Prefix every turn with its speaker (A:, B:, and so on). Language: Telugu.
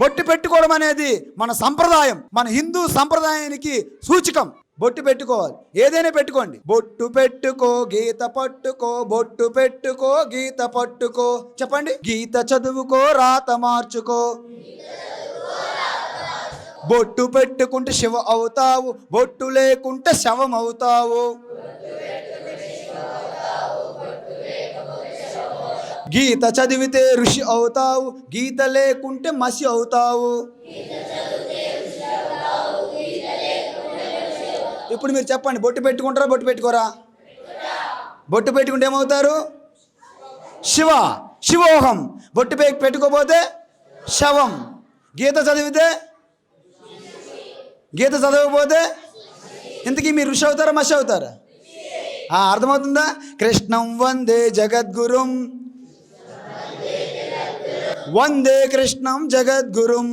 A: బొట్టు పెట్టుకోవడం అనేది మన సంప్రదాయం మన హిందూ సంప్రదాయానికి సూచకం. బొట్టు పెట్టుకోవాలి. ఏదైనా పెట్టుకోండి. బొట్టు పెట్టుకో గీత పట్టుకో బొట్టు పెట్టుకో గీత పట్టుకో. చెప్పండి. గీత చదువుకో రాత మార్చుకో. బొట్టు పెట్టుకుంటే శివ అవుతావు. బొట్టు లేకుంటే శవం అవుతావు. గీత చదివితే ఋషి అవుతావు గీత లేకుంటే మసి అవుతావు. ఇప్పుడు మీరు చెప్పండి బొట్టు పెట్టుకుంటారా బొట్టు పెట్టుకోరా? బొట్టు పెట్టుకుంటే ఏమవుతారు? శివ శివోహం. బొట్టు పెట్టుకోపోతే శవం. గీత చదివితే? గీత చదవకపోతే? ఇంతకీ మీరు ఋషి అవుతారా మసి అవుతారా? అర్థమవుతుందా? కృష్ణం వందే జగద్గురుం. వందే కృష్ణం జగద్గురుం.